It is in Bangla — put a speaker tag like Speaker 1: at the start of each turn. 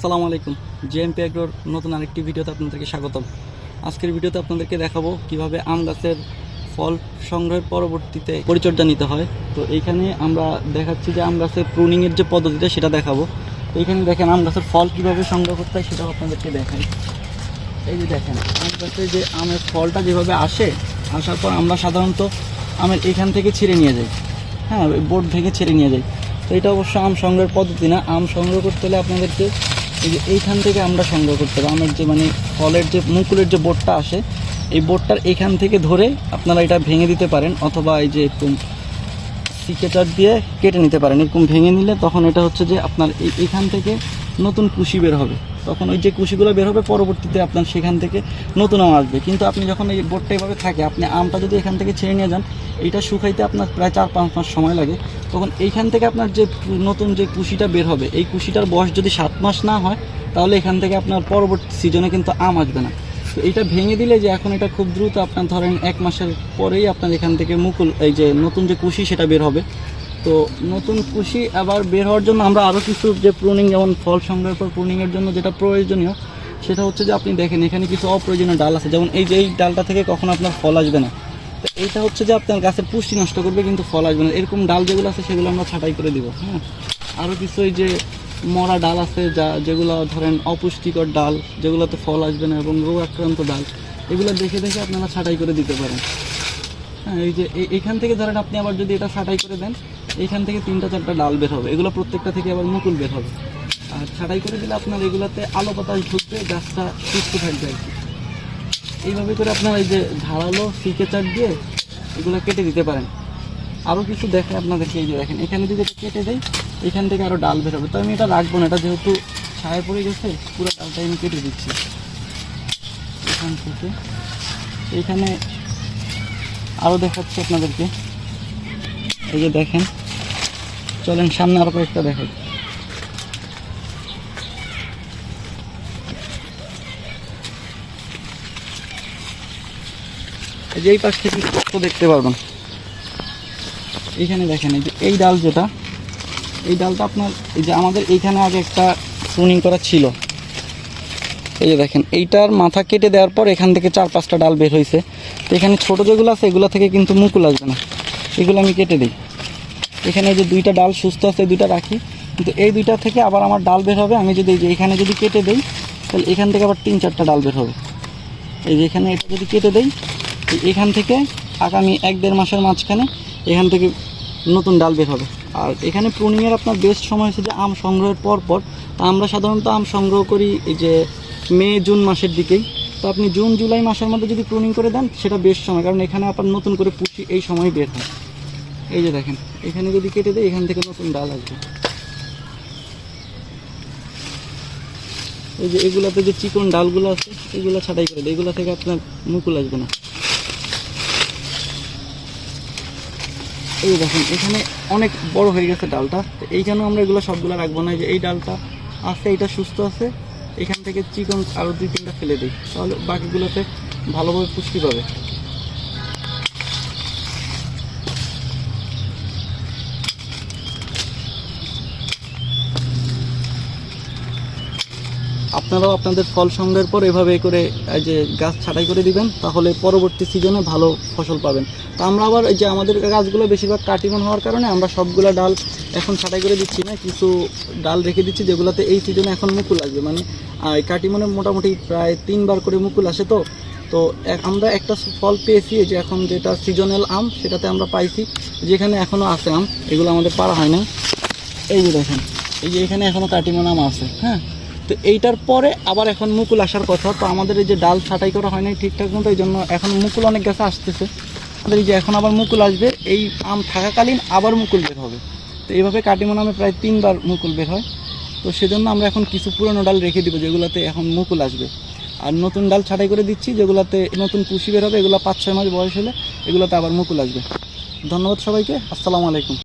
Speaker 1: আসসালামু আলাইকুম। জেএমপি এগ্রোর নতুন আরেকটি ভিডিওতে আপনাদেরকে স্বাগতম। আজকের ভিডিওতে আপনাদেরকে দেখাবো কীভাবে আম গাছের ফল সংগ্রহের পরবর্তীতে পরিচর্যা নিতে হয়। তো এইখানে আমরা দেখাচ্ছি যে আম গাছের প্রুনিংয়ের যে পদ্ধতিটা সেটা দেখাবো। তো এইখানে দেখেন আম গাছের ফল কীভাবে সংগ্রহ করতে হয় সেটাও আপনাদেরকে দেখাই। এই যে দেখেন, আম গাছে যে আমের ফলটা যেভাবে আসে, আসার পর আমরা সাধারণত আমের এখান থেকে ছিঁড়ে নিয়ে যাই। হ্যাঁ বোর্ড থেকে ছেড়ে নিয়ে যাই। তো এটা অবশ্য আম সংগ্রহের পদ্ধতি না। আম সংগ্রহ করতে হলে আপনাদেরকে এই যে এইখান থেকে আমরা সংগ্রহ করতে পারি আমের যে মানে ফলের যে মুকুলের যে বোর্ডটা আসে, এই বোর্ডটার এখান থেকে ধরে আপনারা এটা ভেঙে দিতে পারেন অথবা এই যে একটু সিকেচার দিয়ে কেটে নিতে পারেন। এরকম ভেঙে নিলে তখন এটা হচ্ছে যে আপনার এই এখান থেকে নতুন কুশি বের হবে। তখন ওই যে কুশিগুলো বের হবে, পরবর্তীতে আপনার সেখান থেকে নতুন আম আসবে। কিন্তু আপনি যখন এই বোর্ডটা এভাবে থাকে, আপনি আমটা যদি এখান থেকে ছেড়ে নিয়ে যান, এইটা শুকাইতে আপনার প্রায় চার পাঁচ মাস সময় লাগে। তখন এইখান থেকে আপনার যে নতুন যে কুশিটা বের হবে, এই কুশিটার বয়স যদি সাত মাস না হয়, তাহলে এখান থেকে আপনার পরবর্তী সিজনে কিন্তু আম আসবে না। তো এটা ভেঙে দিলে যে এখন এটা খুব দ্রুত আপনার ধরেন এক মাসের পরেই আপনার এখান থেকে মুকুল, এই যে নতুন যে কুশি সেটা বের হবে। তো নতুন কুশি আবার বের হওয়ার জন্য আমরা আরও কিছু যে প্রুনিং যেমন ফল সংগ্রহের পর প্রুনিংয়ের জন্য যেটা প্রয়োজনীয়, সেটা হচ্ছে যে আপনি দেখেন এখানে কিছু অপ্রয়োজনীয় ডাল আছে। যেমন এই যে এই ডালটা থেকে কখনো আপনার ফল আসবে না। তো এইটা হচ্ছে যে আপনার গাছের পুষ্টি নষ্ট করবে কিন্তু ফল আসবে না। এরকম ডাল যেগুলো আছে, সেগুলো আমরা ছাঁটাই করে দিব হ্যাঁ? আরও কিছু এই যে মরা ডাল আছে, যা যেগুলো ধরেন অপুষ্টিকর ডাল, যেগুলোতে ফল আসবে না এবং রোগ আক্রান্ত ডাল, এগুলো দেখে দেখে আপনারা ছাঁটাই করে দিতে পারেন। হ্যাঁ এই যে এখান থেকে ধরেন আপনি আবার যদি এটা ছাঁটাই করে দেন এইখান থেকে তিনটা চারটা ডাল বের হবে। এগুলো প্রত্যেকটা থেকে আবার মুকুল বের হবে। আর ছাঁটাই করে দিলে আপনার এগুলোতে আলো বাতাস ঢুকবে, গাছটা সুস্থ থাকবে আর কি। এইভাবে করে আপনার এই যে ধারালো ফিকে চার দিয়ে এগুলো কেটে দিতে পারেন। আরও কিছু দেখে আপনাদেরকে, এই যে দেখেন, এখানে যদি কেটে দেয় এখান থেকে আরও ডাল বেরোবে তো আমি এটা রাখব না, এটা যেহেতু ছায়া পড়ে গেছে, পুরো ডালটা আমি কেটে দিচ্ছি। এখান থেকে। এখানে আরও দেখাচ্ছি আপনাদেরকে। এই যে দেখেন, চলেন সামনে আরও কয়েকটা দেখাই। এই যে এই পাশ থেকে স্পষ্ট দেখতে পারবেন? এইখানে দেখেন, এই যে এই ডাল যেটা, এই ডালটা আপনার, এই যে আমাদের এইখানে আগে একটা প্রুনিং করা ছিল। এই যে দেখেন, এইটার মাথা কেটে দেওয়ার পর এখান থেকে চার পাঁচটা ডাল বের হয়েছে তো এখানে ছোটো যেগুলো আছে, এগুলো থেকে কিন্তু মুকুল আসবে না। এগুলো আমি কেটে দিই। এখানে যে দুইটা ডাল সুস্থ আছে দুইটা রাখি। কিন্তু এই দুইটা থেকে আবার আমার ডাল বের হবে। আমি যদি এখানে যদি কেটে দেই, তাহলে এখান থেকে আবার তিন চারটা ডাল বের হবে। এই যে এখানে এটা যদি কেটে দেই এই- এখান থেকে আগামী এক দেড় মাসের মাঝখানে এখান থেকে নতুন ডাল বের হবে। আর এখানে প্রুনিংয়ের আপনার বেস্ট সময় হচ্ছে যে আম সংগ্রহের পর পর তা আমরা সাধারণত আম সংগ্রহ করি এই যে মে, জুন মাসের দিকেই। তো আপনি জুন, জুলাই মাসের মধ্যে যদি প্রুনিং করে দেন, সেটা বেস্ট সময়। কারণ এখানে আপনার নতুন করে পুষি এই সময় বের হয়। এই যে দেখেন, এখানে যদি কেটে দেয়, এখান থেকে নতুন ডাল আসবে। এই যে এগুলাতে যে চিকন ডালগুলো আছে, এগুলো ছাটাই করে দেয়। এগুলো থেকে আপনার মুকুল আসবে না। এই দেখুন, এখানে অনেক বড় হয়ে গেছে ডালটা। তো জন্য আমরা এগুলো সবগুলো রাখব না যে এই ডালটা আছে, এটা সুস্থ আছে। এখান থেকে চিকন আরও দুই তিনটা ফেলে দিই, তাহলে বাকিগুলোতে ভালোভাবে পুষ্টি পাবে। আপনারাও আপনাদের ফল সংগ্রহের পর এভাবে করে যে গাছ ছাঁটাই করে দিবেন, তাহলে পরবর্তী সিজনে ভালো ফসল পাবেন। তা আমরা আবার এই যে আমাদের গাছগুলো বেশিরভাগ কাটিমন হওয়ার কারণে আমরা সবগুলো ডাল এখন ছাঁটাই করে দিচ্ছি না, কিছু ডাল রেখে দিচ্ছি যেগুলোতে এই সিজনে এখন মুকুল আসবে। মানে এই কাটিমনে মোটামুটি প্রায় তিনবার করে মুকুল আসে তো। তো আমরা একটা ফল পেয়েছি যে এখন যেটা সিজনাল আম, সেটাতে আমরা পাইছি, যেখানে এখনও আছে আম, এগুলো আমাদের পারা হয় না এই যে দেখেন, এই যে এখানে এখনও কাটিমন আম আছে হ্যাঁ? তো এইটার পরে আবার এখন মুকুল আসার কথা। তো আমাদের এই যে ডাল ছাঁটাই করা হয় নাই ঠিকঠাক মতো, এই জন্য এখন মুকুল অনেক গাছে আসতেছে। আমাদের এই যে এখন আবার মুকুল আসবে, এই আম থাকাকালীন আবার মুকুল বের হবে। তো এইভাবে কাটিমন আমে প্রায় তিনবার মুকুল বের হয়। তো সেজন্য আমরা এখন কিছু পুরনো ডাল রেখে দিব যেগুলোতে এখন মুকুল আসবে। আর নতুন ডাল ছাঁটাই করে দিচ্ছি যেগুলোতে নতুন কুশি বের হবে, এগুলো পাঁচ ছয় মাস বয়স হলে এগুলোতে আবার মুকুল আসবে। ধন্যবাদ সবাইকে, আসসালামু আলাইকুম।